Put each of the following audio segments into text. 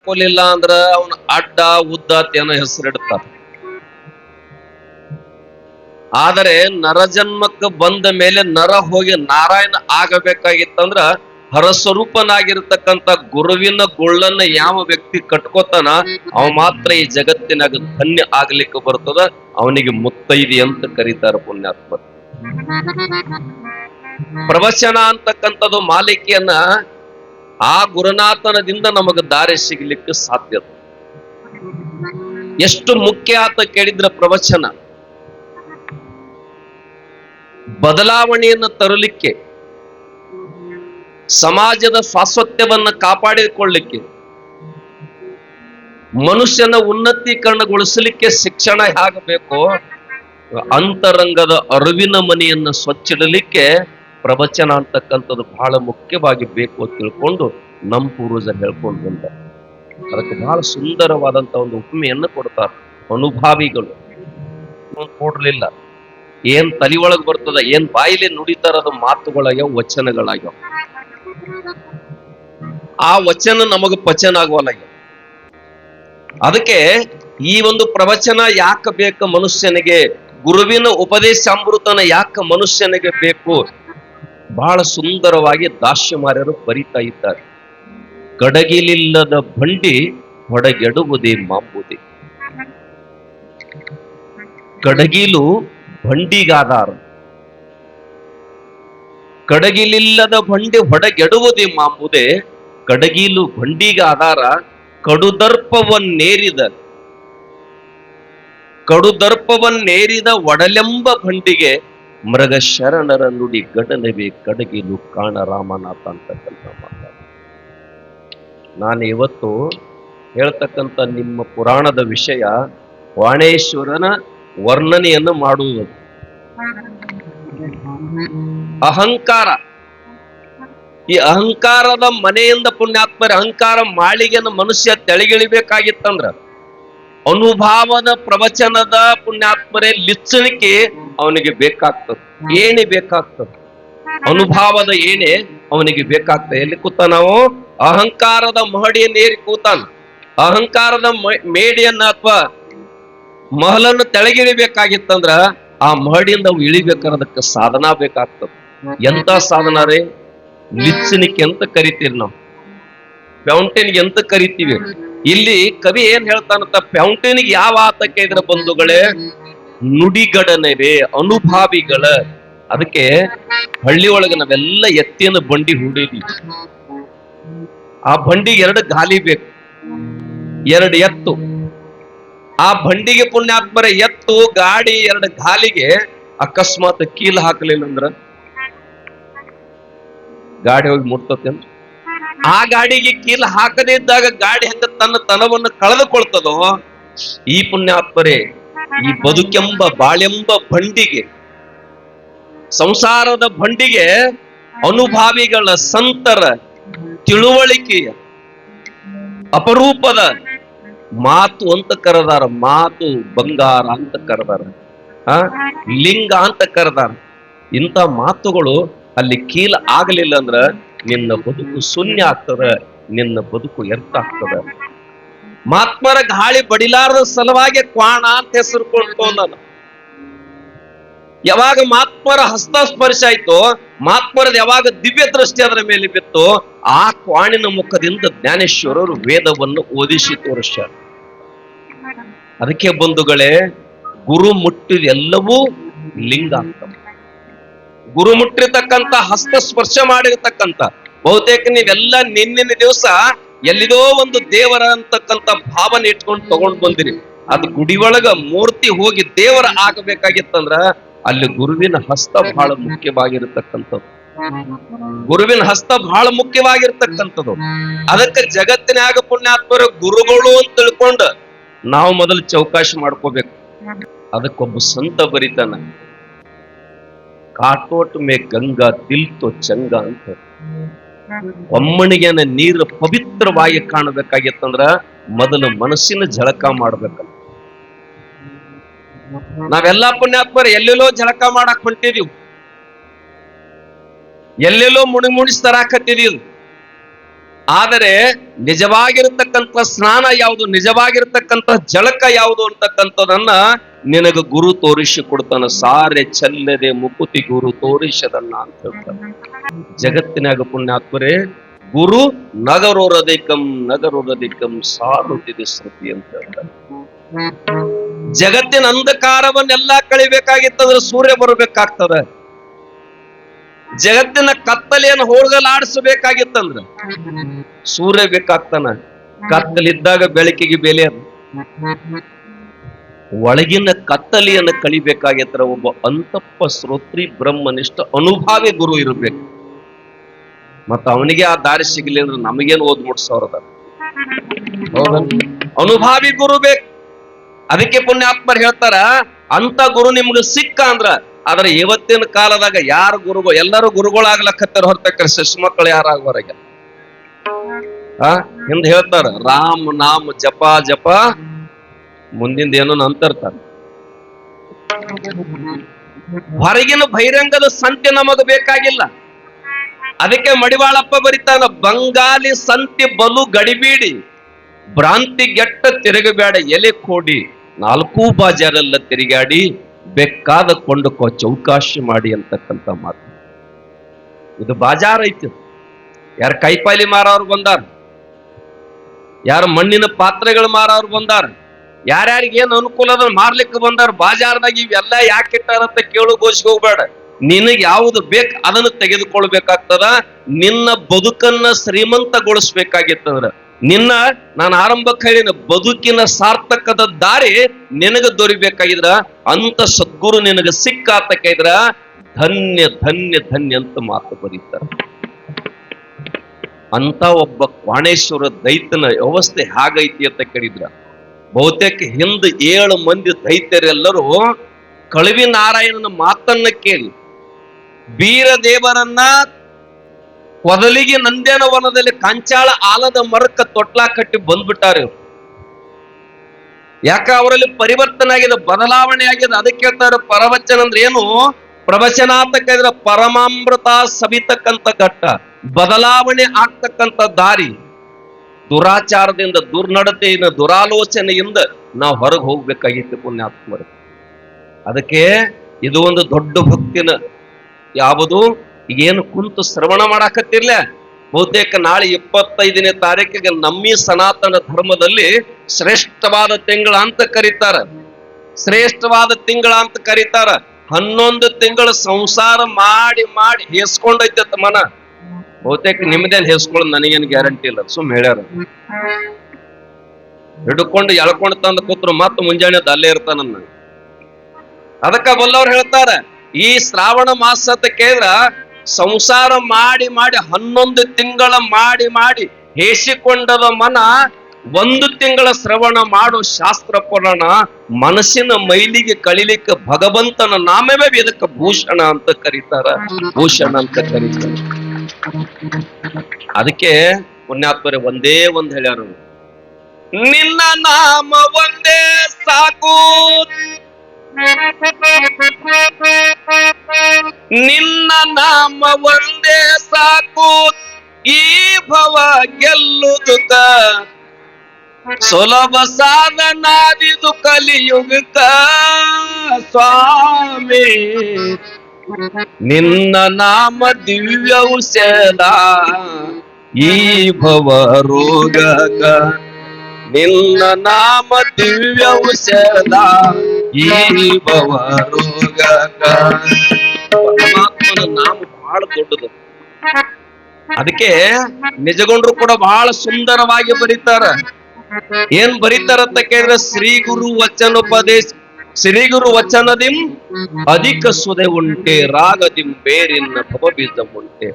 ಹಾಕೋಲಿಲ್ಲ ಅಂದ್ರ ಅವನ ಅಡ್ಡ ಉದ್ದ ತೇನ ಹೆಸರಿಡ್ತಾರ ಆದರೆ ನರಜನ್ಮಕ್ಕೆ ಬಂದ ಮೇಲೆ ನರ ಹೋಗಿ ನಾರಾಯಣ ಆಗಬೇಕಾಗಿತ್ತಂದ್ರ ಹರಸ್ವರೂಪನಾಗಿರ್ತಕ್ಕಂಥ ಗುರುವಿನ ಗುಳ್ಳನ್ನ ಯಾವ ವ್ಯಕ್ತಿ ಕಟ್ಕೋತಾನ, ಅವ ಮಾತ್ರ ಈ ಜಗತ್ತಿನಾಗ ಧನ್ಯ ಆಗ್ಲಿಕ್ಕೆ ಬರ್ತದ, ಅವನಿಗೆ ಮುತ್ತೈದಿ ಅಂತ ಕರೀತಾರ ಪುಣ್ಯಾತ್ಮ. ಪ್ರವಚನ ಅಂತಕ್ಕಂಥದ್ದು ಮಾಲಿಕೆಯನ್ನ ಆ ಗುರುನಾಥನದಿಂದ ನಮಗೆ ದಾರಿ ಸಿಗ್ಲಿಕ್ಕೆ ಸಾಧ್ಯ ಎಷ್ಟು ಮುಖ್ಯ ಆತ ಕೇಳಿದ್ರ ಪ್ರವಚನ. ಬದಲಾವಣೆಯನ್ನು ತರಲಿಕ್ಕೆ, ಸಮಾಜದ ಸ್ವಾಸ್ಥ್ಯವನ್ನ ಕಾಪಾಡಿಕೊಳ್ಳಿಕ್ಕೆ, ಮನುಷ್ಯನ ಉನ್ನತೀಕರಣಗೊಳಿಸಲಿಕ್ಕೆ ಶಿಕ್ಷಣ ಹೇಗಬೇಕು ಅಂತರಂಗದ ಅರಿವಿನ ಮನೆಯನ್ನು ಸ್ವಚ್ಛಿಡಲಿಕ್ಕೆ ಪ್ರವಚನ ಅಂತಕ್ಕಂಥದ್ದು ಬಹಳ ಮುಖ್ಯವಾಗಿ ಬೇಕು ಅಂತ ತಿಳ್ಕೊಂಡು ನಮ್ಮ ಪೂರ್ವಜರು ಹೇಳ್ಕೊಂಡು ಬಂದ ಅದಕ್ಕೆ ಬಹಳ ಸುಂದರವಾದಂತ ಒಂದು ಉಪಮೆಯನ್ನು ಕೊಡ್ತಾರೆ ಅನುಭಾವಿಗಳು. ಕೊಡ್ಲಿಲ್ಲ. ಏನ್ ತಲಿ ಒಳಗ್ ಬರ್ತದ, ಏನ್ ಬಾಯಿಲಿ ನುಡಿತಾರದ ಮಾತುಗಳಾಗ್ಯಾವ ವಚನಗಳಾಗ್ಯಾವ. ಆ ವಚನ ನಮಗ ಪಚನ ಆಗುವಲ್ಲ ಅದಕ್ಕೆ ಈ ಒಂದು ಪ್ರವಚನ ಯಾಕ ಬೇಕು ಮನುಷ್ಯನಿಗೆ, ಗುರುವಿನ ಉಪದೇಶ ಅಮೃತನ ಯಾಕ ಮನುಷ್ಯನಿಗೆ ಬೇಕು ಬಹಳ ಸುಂದರವಾಗಿ ದಾಸ್ಯಮಾರ್ಯರು ಬರಿತಾ ಇದ್ದಾರೆ. ಕಡಗಿಲಿಲ್ಲದ ಬಂಡಿ ಹೊಡಗೆಡುವುದೇ ಮಾಂಬುದೇ. ಕಡಗಿಲು ಬಂಡಿಗಾದಾರ. ಕಡಗಿಲಿಲ್ಲದ ಬಂಡಿ ಹೊಡಗೆಡುವುದೇ ಮಾಂಬುದೇ. ಕಡಗಿಲು ಬಂಡಿಗಾದಾರ ಕಡುದರ್ಪವನ್ನೇರಿದ. ಕಡುದರ್ಪವನ್ನೇರಿದ ಒಡಲೆಂಬ ಬಂಡಿಗೆ ಮೃಗ ಶರಣರ ನುಡಿ ಗಡನವೇ ಕಡಗಿಲು ಕಾಣ ರಾಮನಾಥ ಅಂತಕ್ಕಂಥ ಮಾತಾಡ ನಾನು ಇವತ್ತು ಹೇಳ್ತಕ್ಕಂಥ ನಿಮ್ಮ ಪುರಾಣದ ವಿಷಯ ವಾಣೇಶ್ವರನ ವರ್ಣನೆಯನ್ನು ಮಾಡುವುದು. ಅಹಂಕಾರ. ಈ ಅಹಂಕಾರದ ಮನೆಯಿಂದ ಪುಣ್ಯಾತ್ಮರ ಅಹಂಕಾರ ಮಾಳಿಗೆನ ಮನುಷ್ಯ ತೆಳಗಿಳಿಬೇಕಾಗಿತ್ತಂದ್ರ ಅನುಭಾವದ ಪ್ರವಚನದ ಪುಣ್ಯಾತ್ಮರೇ ಲಿಚ್ಚಣಿಕೆ ಅವನಿಗೆ ಬೇಕಾಗ್ತದೆ. ಏಣಿ ಬೇಕಾಗ್ತದೆ. ಅನುಭಾವದ ಏಣೆ ಅವನಿಗೆ ಬೇಕಾಗ್ತದೆ. ಎಲ್ಲಿ ಕೂತ ನಾವು? ಅಹಂಕಾರದ ಮಹಡಿಯನ್ನು ಏರಿ ಕೂತಾನ. ಅಹಂಕಾರದ ಮೇಡಿಯನ್ನ ಅಥವಾ ಮಹಲನ್ನು ತೆಳಗಿಳಿಬೇಕಾಗಿತ್ತಂದ್ರ ಆ ಮಹಡಿಯಿಂದ ಅವು ಇಳಿಬೇಕಾದಕ್ಕೆ ಸಾಧನ ಬೇಕಾಗ್ತದೆ. ಎಂತ ಸಾಧನ ರೀ? ಲಿಚ್ಚಣಿಕೆ ಅಂತ ಕರಿತೀರಿ ನಾವು. ಫೌಂಟೇನ್ಗೆ ಎಂತ ಕರಿತೀವಿ? ಇಲ್ಲಿ ಕವಿ ಏನ್ ಹೇಳ್ತಾನಂತ ಫೌಂಟೇನಿಗೆ ಯಾವ ಆತಕ್ಕೆ ಇದ್ರ ಬಂಧುಗಳೇ? ನುಡಿಗಡನವೇ, ಅನುಭಾವಿಗಳ. ಅದಕ್ಕೆ ಹಳ್ಳಿ ಒಳಗೆ ನಾವೆಲ್ಲ ಎತ್ತಿನ ಬಂಡಿ ಹೂಡಿದ್ವಿ. ಆ ಬಂಡಿಗೆ ಎರಡು ಗಾಲಿ ಬೇಕು. ಎರಡು ಎತ್ತು. ಆ ಬಂಡಿಗೆ ಪುಣ್ಯಾತ್ಮರ ಎತ್ತು, ಗಾಡಿ, ಎರಡು ಗಾಲಿಗೆ ಅಕಸ್ಮಾತ್ ಕೀಲ್ ಹಾಕಲಿಲ್ಲ ಅಂದ್ರ ಗಾಡಿ ಹೋಗಿ ಮುಟ್ತತೇನ್? ಆ ಗಾಡಿಗೆ ಕೀಲ್ ಹಾಕದೇ ಇದ್ದಾಗ ಗಾಡಿ ಹೆಂಗ ತನ್ನ ತನವನ್ನು ಕಳೆದುಕೊಳ್ತದೋ? ಈ ಪುಣ್ಯಾತ್ಮರೇ, ಈ ಬದುಕೆಂಬ ಬಾಳೆಂಬ ಬಂಡಿಗೆ ಸಂಸಾರದ ಬಂಡಿಗೆ ಅನುಭಾವಿಗಳ ಸಂತರ ತಿಳುವಳಿಕೆಯ ಅಪರೂಪದ ಮಾತು ಅಂತ ಕರೆದಾರ, ಮಾತು ಬಂಗಾರ ಅಂತ ಕರೆದಾರ, ಆ, ಲಿಂಗ ಅಂತ ಕರೆದಾರ. ಇಂಥ ಮಾತುಗಳು ಅಲ್ಲಿ ಕೀಲ ಆಗಲಿಲ್ಲ ಅಂದ್ರ ನಿನ್ನ ಬದುಕು ಶೂನ್ಯ ಆಗ್ತದ, ನಿನ್ನ ಬದುಕು ಎರ್ಥ ಆಗ್ತದ. ಮಾತ್ಮರ ಗಾಳಿ ಬಡಿಲಾರದ ಸಲುವಾಗಿ ಕ್ವಾಣ ಅಂತ ಹೆಸರು ಕೊಂಡ್ಕೊಂಡನು ಯಾವಾಗ ಮಾತ್ಮರ ಹಸ್ತ ಸ್ಪರ್ಶ ಆಯ್ತೋ ಮಹಾತ್ಮರದ ಯಾವಾಗ ದಿವ್ಯ ದೃಷ್ಟಿ ಅದರ ಮೇಲೆ ಬಿತ್ತು, ಆ ಕ್ವಾಣಿನ ಮುಖದಿಂದ ಜ್ಞಾನೇಶ್ವರರು ವೇದವನ್ನು ಓದಿಸಿ ತೋರಿಸ ಅದಕ್ಕೆ ಬಂಧುಗಳೇ, ಗುರು ಮುಟ್ಟಿದ ಎಲ್ಲವೂ ಲಿಂಗ ಅಂತ ಗುರು ಮುಟ್ಟಿರ್ತಕ್ಕಂಥ ಹಸ್ತ ಸ್ಪರ್ಶ ಮಾಡಿರ್ತಕ್ಕಂಥ ಬಹುತೇಕ ನೀವೆಲ್ಲ ನಿನ್ನಿನ ದಿವಸ ಎಲ್ಲಿದೋ ಒಂದು ದೇವರ ಅಂತಕ್ಕಂಥ ಭಾವನೆ ಇಟ್ಕೊಂಡು ತಗೊಂಡ್ ಬಂದಿರಿ. ಅದು ಗುಡಿ ಒಳಗ ಮೂರ್ತಿ ಹೋಗಿ ದೇವರ ಆಗಬೇಕಾಗಿತ್ತಂದ್ರ ಅಲ್ಲಿ ಗುರುವಿನ ಹಸ್ತ ಬಹಳ ಮುಖ್ಯವಾಗಿರತಕ್ಕಂಥದ್ದು. ಗುರುವಿನ ಹಸ್ತ ಬಹಳ ಮುಖ್ಯವಾಗಿರ್ತಕ್ಕಂಥದ್ದು. ಅದಕ್ಕೆ ಜಗತ್ತಿನಾಗ ಪುಣ್ಯಾತ್ಮರು ಗುರುಗಳು ಅಂತ ತಿಳ್ಕೊಂಡು ನಾವು ಮೊದಲು ಚೌಕಾಶಿ ಮಾಡ್ಕೋಬೇಕು. ಅದಕ್ಕೊಬ್ಬ ಸಂತ ಬರಿತಾನ. ಕಾಟೋಟ್ ಮೇ ಗಂಗಾ ದಿಲ್ತೋ ಚಂಗ ಅಂತ. ಒಮ್ಮಣಿಗೆನ ನೀರು ಪವಿತ್ರವಾಗಿ ಕಾಣಬೇಕಾಗಿತ್ತಂದ್ರ ಮೊದಲು ಮನಸ್ಸಿನ ಜಳಕ ಮಾಡ್ಬೇಕ ನಾವೆಲ್ಲಾ ಪುಣ್ಯಾತ್ಮರು ಎಲ್ಲೆಲ್ಲೋ ಜಳಕ ಮಾಡಕ್ ಹೊಂಟಿದೀವಿ. ಎಲ್ಲೆಲ್ಲೋ ಮುಣಿ ಮುಣಿಸ್ ತರಾಕತ್ತಿದೀವಿ ಆದರೆ ನಿಜವಾಗಿರತಕ್ಕಂತ ಸ್ನಾನ ಯಾವುದು ನಿಜವಾಗಿರತಕ್ಕಂತ ಜಳಕ ಯಾವುದು ಅಂತಕ್ಕಂಥದನ್ನ ನಿನಗ ಗುರು ತೋರಿಸಿ ಕೊಡ್ತಾನ, ಸಾರೆ ಚೆಲ್ಲದೆ ಮುಕುತಿ ಗುರು ತೋರಿಸದನ್ನ ಅಂತ ಹೇಳ್ತಾನೆ. ಜಗತ್ತಿನಾಗ ಪುಣ್ಯಾತ್ಮರೇ, ಗುರು ನಗರೋರದಿಕಂ ನಗರೋರದಿಕಂ ಸಾರುತ್ತಿದೆ ಶ್ರುತಿ ಅಂತ ಹೇಳ್ತಾನೆ. ಜಗತ್ತಿನ ಅಂಧಕಾರವನ್ನೆಲ್ಲಾ ಕಳಿಬೇಕಾಗಿತ್ತಂದ್ರೆ ಸೂರ್ಯ ಬರಬೇಕಾಗ್ತದ. ಜಗತ್ತಿನ ಕತ್ತಲೆಯನ್ನು ಹೋಳಗಲಾಡಿಸಬೇಕಾಗಿತ್ತಂದ್ರ ಸೂರ್ಯ ಬೇಕಾಗ್ತಾನ. ಕತ್ತಲಿದ್ದಾಗ ಬೆಳಕಿಗೆ ಬೆಲೆ ಅದು. ಒಳಗಿನ ಕತ್ತಲೆಯನ್ನು ಕಳಿಬೇಕಾಗಿತ್ತರ ಒಬ್ಬ ಅಂತಪ್ಪ ಶ್ರೋತ್ರಿ ಬ್ರಹ್ಮನಿಷ್ಠ ಅನುಭಾವಿ ಗುರು ಇರಬೇಕು. ಮತ್ತ ಅವನಿಗೆ ಆ ದಾರಿ ಸಿಗಲಿ ಅಂದ್ರೆ ನಮಗೇನು ಓದ್ ಮುಟ್ಸೋರದ ಅನುಭಾವಿ ಗುರು ಬೇಕು. ಅದಕ್ಕೆ ಪುಣ್ಯಾತ್ಮರು ಹೇಳ್ತಾರ ಅಂತ ಗುರು ನಿಮ್ಗೆ ಸಿಕ್ಕ ಅಂದ್ರ, ಆದ್ರೆ ಇವತ್ತಿನ ಕಾಲದಾಗ ಯಾರು ಗುರುಗಳು ಎಲ್ಲರೂ ಗುರುಗಳಾಗ್ಲಕ್ಕತ್ತಾರ ಹೊರತಕ್ಕ ಶಿಶು ಮಕ್ಕಳು ಯಾರಾಗವರೆಗೆ? ಆ? ಹಿಂದ್ ಹೇಳ್ತಾರ, ರಾಮ್ ನಾಮ್ ಜಪ ಜಪ ಮುಂದಿಂದ ಏನೋ ಅಂತರ್ತಾರ ಹೊರಗಿನ ಬಹಿರಂಗದ ಸಂತೆ ನಮಗ ಬೇಕಾಗಿಲ್ಲ. ಅದಕ್ಕೆ ಮಡಿವಾಳಪ್ಪ ಬರಿತಾನ, ಬಂಗಾಲಿ ಸಂತಿ ಬಲು ಗಡಿಬೀಡಿ, ಭ್ರಾಂತಿ ಗೆಟ್ಟ ತಿರುಗಬೇಡ, ಎಲೆ ಕೋಡಿ, ನಾಲ್ಕೂ ಬಾಜಾರೆಲ್ಲ ತಿರುಗಾಡಿ ಬೇಕಾದ ಕೊಂಡುಕೋ ಚೌಕಾಶಿ ಮಾಡಿ ಅಂತಕ್ಕಂಥ ಮಾತು. ಇದು ಬಾಜಾರ್ ಐತಿ. ಯಾರು ಕೈಪಾಲಿ ಮಾರವ್ರು ಬಂದಾರ? ಯಾರು ಮಣ್ಣಿನ ಪಾತ್ರೆಗಳು ಮಾರವ್ರು ಬಂದಾರ? ಯಾರ್ಯಾರಿಗೆ ಏನ್ ಅನುಕೂಲ ಅದನ್ನ ಮಾರ್ಲಿಕ್ಕೆ ಬಂದಾರ ಬಾಜಾರ್ದಾಗ ಇವೆಲ್ಲ ಯಾಕೆ ಇಟ್ಟಾರಂತ ಕೇಳು ಗೋಷ್ ಹೋಗ್ಬೇಡ. ನಿನಗೆ ಯಾವುದು ಬೇಕು ಅದನ್ನು ತೆಗೆದುಕೊಳ್ಬೇಕಾಗ್ತದ. ನಿನ್ನ ಬದುಕನ್ನ ಶ್ರೀಮಂತಗೊಳಿಸ್ಬೇಕಾಗಿತ್ತಂದ್ರ. ನಿನ್ನ ನಾನು ಆರಂಭಕ್ಕೆ ಹೇಳಿನ ಬದುಕಿನ ಸಾರ್ಥಕದ ದಾರಿ ನಿನಗ ದೊರಿಬೇಕಾಗಿದ್ರ, ಅಂತ ಸದ್ಗುರು ನಿನಗ ಸಿಕ್ಕಾತಕ್ಕಿದ್ರ, ಧನ್ಯ ಧನ್ಯ ಧನ್ಯ ಅಂತ ಮಾತು ಬರೀತಾರೆ. ಅಂತ ಒಬ್ಬ ಕ್ವಾಣೇಶ್ವರ ದೈತನ ವ್ಯವಸ್ಥೆ ಹಾಗೈತಿ ಅಂತ ಕೇಳಿದ್ರ. ಬಹುತೇಕ ಹಿಂದ ಏಳು ಮಂದಿ ದೈತ್ಯರೆಲ್ಲರೂ ಕಳವಿ ನಾರಾಯಣನ ಮಾತನ್ನ ಕೇಳಿ, ಬೀರದೇವರನ್ನ ಕೊದಲಿಗೆ ನಂದೇನ ವನದಲ್ಲಿ ಕಂಚಾಳ ಆಲದ ಮರಕ್ಕ ತೊಟ್ಲಾ ಕಟ್ಟಿ ಬಂದ್ಬಿಟ್ಟಾರೆ. ಯಾಕ ಅವರಲ್ಲಿ ಪರಿವರ್ತನೆ ಆಗಿದೆ, ಬದಲಾವಣೆ ಆಗಿದೆ, ಅದಕ್ಕೆ ಹೇಳ್ತಾರೆ ಪರವಚನ ಅಂದ್ರೆ ಏನು? ಪ್ರವಚನ ಅಂತ ಕೇಳಿದ್ರೆ ಪರಮಾಮೃತ ಸವಿತಕ್ಕಂತ ಘಟ್ಟ, ಬದಲಾವಣೆ ಆಗ್ತಕ್ಕಂಥ ದಾರಿ. ದುರಾಚಾರದಿಂದ, ದುರ್ನಡತೆಯಿಂದ, ದುರಾಲೋಚನೆಯಿಂದ ನಾವು ಹೊರಗೆ ಹೋಗ್ಬೇಕಾಗಿತ್ತು ಪುಣ್ಯಾತ್ಮರು. ಅದಕ್ಕೆ ಇದು ಒಂದು ದೊಡ್ಡ ಭಕ್ತಿನ ಯಾವುದು? ಏನು ಕುಂತು ಶ್ರವಣ ಮಾಡಾಕತ್ತಿರ್ಲ? ಬಹುತೇಕ ನಾಳೆ ಇಪ್ಪತ್ತೈದನೇ ತಾರೀಕಿಗೆ ನಮ್ಮಿ ಸನಾತನ ಧರ್ಮದಲ್ಲಿ ಶ್ರೇಷ್ಠವಾದ ತಿಂಗಳ ಅಂತ ಕರೀತಾರ. ಶ್ರೇಷ್ಠವಾದ ತಿಂಗಳ ಅಂತ ಕರೀತಾರ. ಹನ್ನೊಂದು ತಿಂಗಳ ಸಂಸಾರ ಮಾಡಿ ಮಾಡಿ, ಹೇಸ್ಕೊಂಡೈತೆ ಮನ ಬಹುತೇಕ ನಿಮ್ದೇನ್ ಹೇಸ್ಕೊಳ್ಳೋದು ನನಗೇನು ಗ್ಯಾರಂಟಿ ಇಲ್ಲ, ಸುಮ್ ಹೇಳ್ಯಾರ. ಹಿಡ್ಕೊಂಡು ಎಳ್ಕೊಂಡು ತಂದು ಕೂತ್ರು ಮತ್ತ ಮುಂಜಾನೆ ಅಲ್ಲೇ ಇರ್ತಾನನ್ನ ಅದಕ್ಕ ಬಲ್ಲವ್ರು ಹೇಳ್ತಾರ, ಈ ಶ್ರಾವಣ ಮಾಸ ಅಂತ ಸಂಸಾರ ಮಾಡಿ ಮಾಡಿ ಹನ್ನೊಂದು ತಿಂಗಳ ಮಾಡಿ ಮಾಡಿ ಹೇಸಿಕೊಂಡದ ಮನ ಒಂದು ತಿಂಗಳ ಶ್ರವಣ ಮಾಡು ಶಾಸ್ತ್ರ ಪುರಾಣ ಮನಸ್ಸಿನ ಮೈಲಿಗೆ ಕಳಿಲಿಕ್ಕೆ ಭಗವಂತನ ನಾಮವೇ ಇದಕ್ಕೆ ಭೂಷಣ ಅಂತ ಕರೀತಾರ. ಭೂಷಣ ಅಂತ ಕರೀತಾರ. ಅದಕ್ಕೆ ಪುಣ್ಯಾತ್ಮರೆ ಒಂದೇ ಒಂದ್ ಹೇಳ್ಯಾರ ನಿನ್ನ ನಾಮ ಒಂದೇ ಸಾಕು. ನಿನ್ನ ನಾಮ ಒಂದೇ ಸಾಕು. ಈ ಭವ ಗೆಲ್ಲುದುಕ. ಸುಲಭ ಸಾಧನಾದಿದು ಕಲಿಯುಗಕ ಸ್ವಾಮಿ. ನಿನ್ನ ನಾಮ ದಿವ್ಯವು ಸೇದ. ಈ ಭವ ರೋಗಕ ನಿನ್ನ ನಾಮ ದಿವ್ಯವು ಸೇದ. ಈ ಭವ ರೋಗಕ ಪರಮಾತ್ಮನ ನಾಮ ಬಹಳ ದೊಡ್ಡದು. ಅದಕ್ಕೆ ನಿಜಗೊಂಡ್ರು ಕೂಡ ಬಹಳ ಸುಂದರವಾಗಿ ಬರೀತಾರ. ಏನ್ ಬರೀತಾರಂತ ಕೇಳಿದ್ರೆ ಶ್ರೀ ಗುರು ವಚನೋಪದೇಶ ಶ್ರೀ ಗುರು ವಚನದಿಂ ಅಧಿಕ ಸುದೆ ಉಂಟೆ ರಾಗದಿಂ ಬೇರಿನ ಭವ ಬೀಜ ಉಂಟೆ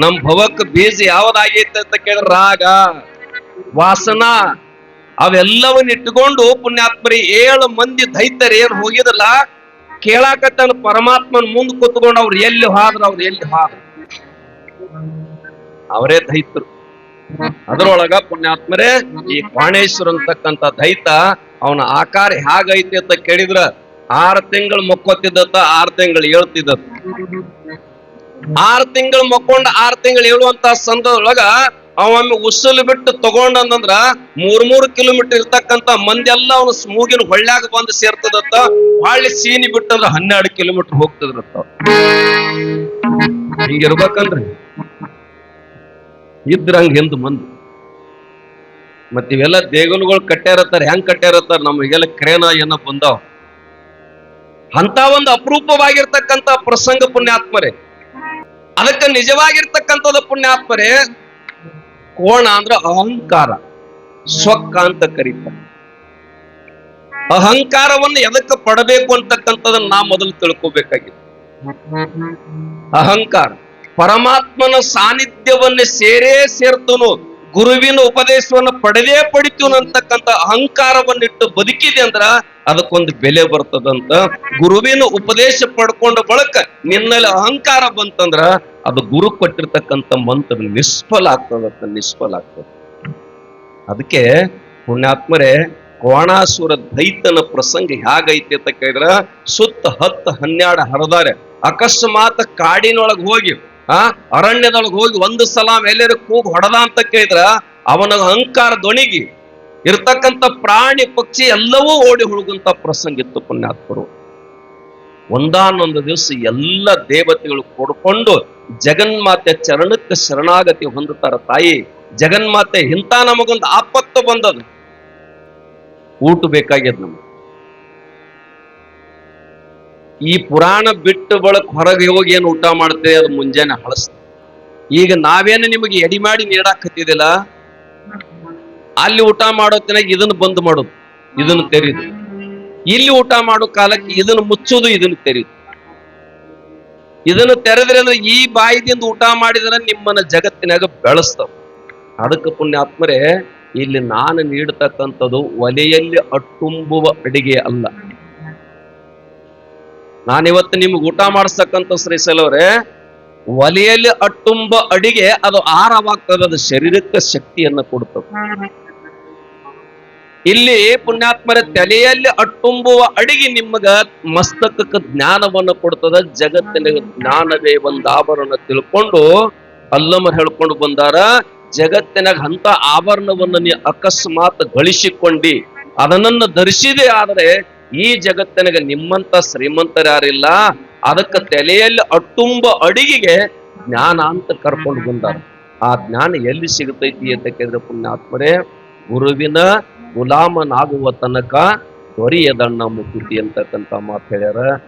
ನಮ್ ಭವಕ್ ಬೀಜ ಯಾವ್ದಾಗೈತೆ ಅಂತ ಕೇಳಿದ್ರೆ ರಾಗ ವಾಸನಾ ಅವೆಲ್ಲವನ್ನ ಇಟ್ಟುಕೊಂಡು ಪುಣ್ಯಾತ್ಮರಿ ಏಳು ಮಂದಿ ದೈತ್ಯರು ಏನ್ ಹೋಗಿದಲ್ಲ ಕೇಳಾಕತ್ತಾನ ಪರಮಾತ್ಮನ ಮುಂದ್ ಕೂತ್ಕೊಂಡು ಅವ್ರು ಎಲ್ಲಿ ಹಾದ್ರ ಅವ್ರು ಎಲ್ಲಿ ಹಾದ್ರು. ಅವರೇ ದೈತ್ರು. ಅದರೊಳಗ ಪುಣ್ಯಾತ್ಮರೇ ಈ ಪಾಣೇಶ್ವರ ಅಂತಕ್ಕಂಥ ದೈತ, ಅವನ ಆಕಾರ ಹೇಗೈತಿ ಅಂತ ಕೇಳಿದ್ರ ಆರ್ ತಿಂಗಳು ಮಕ್ಕೋತಿದ್ದತ್ತ ಆರ್ ತಿಂಗಳು ಹೇಳ್ತಿದ್ದತ್ತ ಆರ್ ತಿಂಗಳು ಮಕ್ಕೊಂಡ ಆರ್ ತಿಂಗಳು ಹೇಳುವಂತ ಸಂದರ್ಭದೊಳಗ ಅವೊಮ್ಮೆ ಉಸಲು ಬಿಟ್ಟು ತಗೊಂಡಂದ್ರ ಮೂರ್ ಮೂರ್ ಕಿಲೋಮೀಟರ್ ಇರ್ತಕ್ಕಂತ ಮಂದೆಲ್ಲ ಅವನು ಮೂಗಿನ ಹೊಳ್ಳ್ಯಾಗ ಬಂದು ಸೇರ್ತದತ್ತ, ಹೊಳ್ಳಿ ಸೀನಿ ಬಿಟ್ಟಂದ್ರ ಹನ್ನೆರಡು ಕಿಲೋಮೀಟರ್ ಹೋಗ್ತದ್ರತ್ತ. ಹಿಂಗಿರ್ಬೇಕಲ್ರಿ. ಇದ್ರಂಗ ಹಿಂದ್ ಮಂದಿ. ಮತ್ತೆ ಇವೆಲ್ಲ ದೇಗುಲಗಳು ಕಟ್ಟ್ಯಾರತ್ತಾರ ಹೆಂಗ್ ಕಟ್ಟ್ಯಾರತ್ತಾರ ನಮಗೆಲ್ಲ ಕ್ರೇನ ಏನೋ ಬಂದಾವ. ಅಂತ ಒಂದು ಅಪರೂಪವಾಗಿರ್ತಕ್ಕಂಥ ಪ್ರಸಂಗ ಪುಣ್ಯಾತ್ಮರೇ. ಅದಕ್ಕೆ ನಿಜವಾಗಿರ್ತಕ್ಕಂಥದ್ದು ಪುಣ್ಯಾತ್ಮರೇ ಕೋಣ ಅಂದ್ರ ಅಹಂಕಾರ. ಸ್ವಕ್ಕ ಅಂತ ಕರೀತಾರೆ. ಅಹಂಕಾರವನ್ನು ಎದಕ್ಕೆ ಪಡಬೇಕು ಅಂತಕ್ಕಂಥದನ್ನ ನಾ ಮೊದಲು ತಿಳ್ಕೋಬೇಕಾಗಿದೆ ಅಹಂಕಾರ. ಪರಮಾತ್ಮನ ಸಾನ್ನಿಧ್ಯವನ್ನೇ ಸೇರೇ ಸೇರ್ತನು, ಗುರುವಿನ ಉಪದೇಶವನ್ನು ಪಡೆದೇ ಪಡಿತು ಅಂತಕ್ಕಂಥ ಅಹಂಕಾರವನ್ನಿಟ್ಟು ಬದುಕಿದೆ ಅಂದ್ರ ಅದಕ್ಕೊಂದು ಬೆಲೆ ಬರ್ತದಂತ ಗುರುವಿನ ಉಪದೇಶ ಪಡ್ಕೊಂಡ ಬಳಕ ನಿನ್ನಲ್ಲಿ ಅಹಂಕಾರ ಬಂತಂದ್ರ ಅದು ಗುರು ಕೊಟ್ಟಿರ್ತಕ್ಕಂಥ ಮಂತ್ರ ನಿಷ್ಫಲ ಆಗ್ತದಂತ ನಿಷ್ಫಲ ಆಗ್ತದ. ಅದಕ್ಕೆ ಪುಣ್ಯಾತ್ಮರೇ ಕೋಣಾಸುರ ದೈತನ ಪ್ರಸಂಗ ಹೇಗೈತಿ ಅಂತ ಕೇಳಿದ್ರ, ಸುತ್ತ ಹತ್ತು ಹನ್ನೆರಡು ಹರದಾರೆ. ಅಕಸ್ಮಾತ್ ಕಾಡಿನೊಳಗೆ ಹೋಗಿ ಆ? ಅರಣ್ಯದೊಳಗೆ ಹೋಗಿ ಒಂದು ಸಲ ಮೇಲೇರು ಕೂಗ್ ಹೊಡೆದ ಅಂತ ಕೇಳಿದ್ರ, ಅವನ ಅಹಂಕಾರ ದೊಣಿಗಿ, ಇರ್ತಕ್ಕಂಥ ಪ್ರಾಣಿ ಪಕ್ಷಿ ಎಲ್ಲವೂ ಓಡಿ ಹುಡುಗಂತ ಪ್ರಸಂಗ ಇತ್ತು ಪುಣ್ಯಾತ್ಮರು. ಒಂದಾನೊಂದು ದಿವಸ ಎಲ್ಲ ದೇವತೆಗಳು ಕೊಡ್ಕೊಂಡು ಜಗನ್ಮಾತೆ ಚರಣಕ್ಕೆ ಶರಣಾಗತಿ ಹೊಂದುತ್ತಾರ ತಾಯಿ. ಜಗನ್ಮಾತೆ ಇಂಥ ನಮಗೊಂದು ಆಪತ್ತು ಬಂದದು. ಊಟ ಬೇಕಾಗ್ಯದ ನಮ್ಗೆ. ಈ ಪುರಾಣ ಬಿಟ್ಟು ಬಳಕ ಹೊರಗೆ ಹೋಗಿ ಏನು ಊಟ ಮಾಡ್ತೇವೆ ಅದು ಮುಂಜಾನೆ ಹಳಸ್ ಈಗ ನಾವೇನು ನಿಮಗೆ ಎಡಿ ಮಾಡಿ ನೀಡಾಕತ್ತಿದಿಲ್ಲ? ಅಲ್ಲಿ ಊಟ ಮಾಡೋ ತನಕ ಇದನ್ನ ಬಂದ್ ಮಾಡೋದು, ಇದನ್ನು ತೆರೆಯುದು ಇಲ್ಲಿ ಊಟ ಮಾಡೋ ಕಾಲಕ್ಕೆ ಇದನ್ನು ಮುಚ್ಚೋದು, ಇದನ್ನು ತೆರೆಯುದು ಇದನ್ನು ತೆರೆದ್ರೆ ಅಂದ್ರೆ ಈ ಬಾಯಿದಿಂದ ಊಟ ಮಾಡಿದ್ರೆ ನಿಮ್ಮನ್ನ ಜಗತ್ತಿನಾಗ ಬೆಳೆಸ್ತಾವ. ಅದಕ್ಕೆ ಪುಣ್ಯಾತ್ಮರೇ, ಇಲ್ಲಿ ನಾನು ನೀಡತಕ್ಕಂಥದ್ದು ಒಲೆಯಲ್ಲಿ ಅಟ್ಟುಂಬುವ ಅಡಿಗೆ ಅಲ್ಲ. ನಾನಿವತ್ತು ನಿಮ್ಗೆ ಊಟ ಮಾಡಿಸ್ತಕ್ಕಂಥ ಶ್ರೀಶೈಲವ್ರೆ, ಒಲೆಯಲ್ಲಿ ಅಟ್ಟುಂಬ ಅಡಿಗೆ ಅದು ಆಹಾರವಾಗ್ತದೆ, ಅದು ಶರೀರಕ್ಕೆ ಶಕ್ತಿಯನ್ನ ಕೊಡ್ತದೆ ಇಲ್ಲಿ ಪುಣ್ಯಾತ್ಮರ ತಲೆಯಲ್ಲಿ ಅಟ್ಟುಂಬುವ ಅಡಿಗೆ ನಿಮಗ ಮಸ್ತಕಕ್ಕೆ ಜ್ಞಾನವನ್ನು ಕೊಡ್ತದ, ಜಗತ್ತಿನ ಜ್ಞಾನವೇ ಒಂದು ಆಭರಣ ತಿಳ್ಕೊಂಡು ಅಲ್ಲಮ್ಮ ಹೇಳ್ಕೊಂಡು ಬಂದಾರ ಜಗತ್ತಿನಾಗ ಅಂತ ಆಭರಣವನ್ನು ನೀ ಅಕಸ್ಮಾತ್ ಗಳಿಸಿಕೊಂಡಿ ಅದನ್ನ ಧರಿಸಿದೆ, ಆದರೆ ಈ ಜಗತ್ತನಿಗೆ ನಿಮ್ಮಂತ ಶ್ರೀಮಂತರ್ಯಾರಿಲ್ಲ ಅದಕ್ಕೆ ತಲೆಯಲ್ಲಿ ಅಟ್ಟುಂಬ ಅಡಿಗೆಗೆ ಜ್ಞಾನ ಅಂತ ಕರ್ಕೊಂಡು ಬಂದಾರ. ಆ ಜ್ಞಾನ ಎಲ್ಲಿ ಸಿಗತೈತಿ ಅಂತ ಕೇಳಿದ್ರೆ ಪುಣ್ಯಾತ್ಮರೇ, ಗುರುವಿನ ಗುಲಾಮನಾಗುವ ತನಕ ದೊರೆಯದಣ್ಣ ಮುಕುತಿ ಅಂತಕ್ಕಂಥ ಮಾತು ಹೇಳ್ಯಾರ.